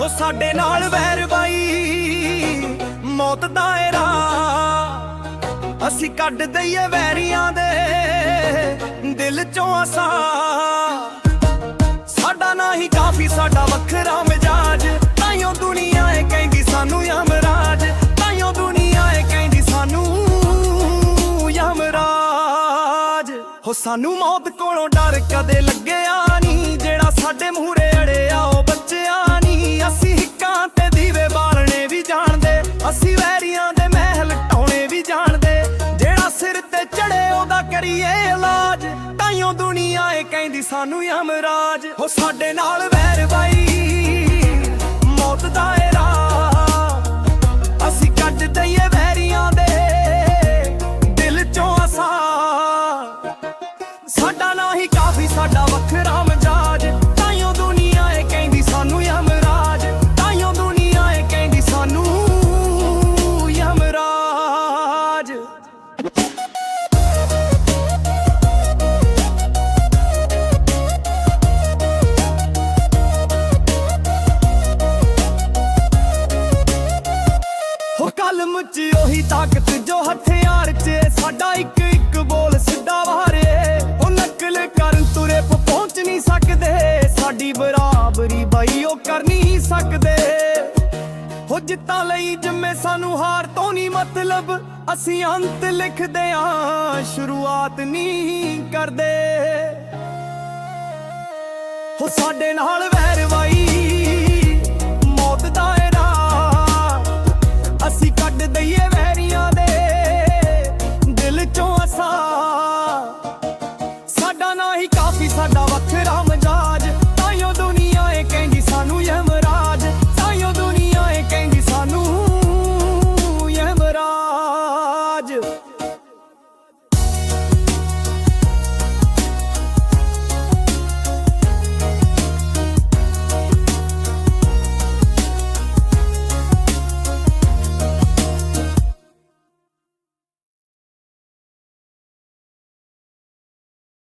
ਉਹ ਸਾਡੇ ਨਾਲ ਵੈਰ ਬਾਈ, ਮੌਤ ਦਾ ਏਰਾ। ਅਸੀਂ ਕੱਢ ਦਈਏ ਵੈਰੀਆਂ ਦੇ ਦਿਲ ਚੋਂ ਆਸਾ। ਸਾਡਾ ਨਾ ਹੀ ਕਾਫੀ, ਸਾਡਾ ਵੱਖਰਾ ਹੋ ਸਾਨੂੰ ਮੌਤ ਕੋਲੋਂ ਡਰ ਕਦੇ ਲੱਗਿਆ ਨਹੀਂ। ਜਿਹੜਾ ਸਾਡੇ ਮੂਹਰੇ ਅੜਿਆ, ਉਹ ਬੱਚਿਆ ਨਹੀਂ। ਅਸੀਂ ਹਿੱਕਾਂ ਤੇ ਦੀਵੇ ਬਾਲਣੇ ਵੀ ਜਾਣਦੇ, ਅਸੀਂ ਵੈਰੀਆਂ ਦੇ ਮਹਿਲ ਟਾਉਣੇ ਵੀ ਜਾਣਦੇ। ਜਿਹੜਾ ਸਿਰ ਤੇ ਚੜੇ ਉਹਦਾ ਕਰੀਏ ਇਲਾਜ ਤਾਈਓ ਦੁਨੀਆ ਏ ਕਹਿੰਦੀ ਸਾਨੂੰ ਅਮਰਾਜ ਹੋ ਸਾਡੇ ਨਾਲ ਕਲਮ ਚ ਉਹੀ ਤਾਕਤ ਜੋ ਹਥਿਆਰ ਚ ਸਾਡਾ ਇੱਕ ਇੱਕ ਬੋਲ ਸਿੱਧਾ ਵਾਰੇ। ਉਹ ਨਕਲ ਕਰਨ ਤੁਰੇ ਪਹੁੰਚ ਨਹੀਂ ਸਕਦੇ। ਸਾਡੀ ਬਰਾਬਰੀ ਬਾਈ, ਉਹ ਕਰ ਨਹੀਂ ਸਕਦੇ। ਹੋ ਜਿੱਤਾਂ ਲਈ ਜੰਮੇ ਸਾਨੂੰ ਹਾਰ ਤੋਂ ਨਹੀਂ ਮਤਲਬ, ਅਸੀਂ ਅੰਤ ਲਿਖਦੇ ਆਂ ਸ਼ੁਰੂਆਤ ਨਹੀਂ ਕਰਦੇ। ਹੋ ਸਾਡੇ ਨਾਲ ਵੈਰ ਬਾਈ ਕਾਫੀ ਸਾਡਾ ਵੱਖਰਾ ਮਨ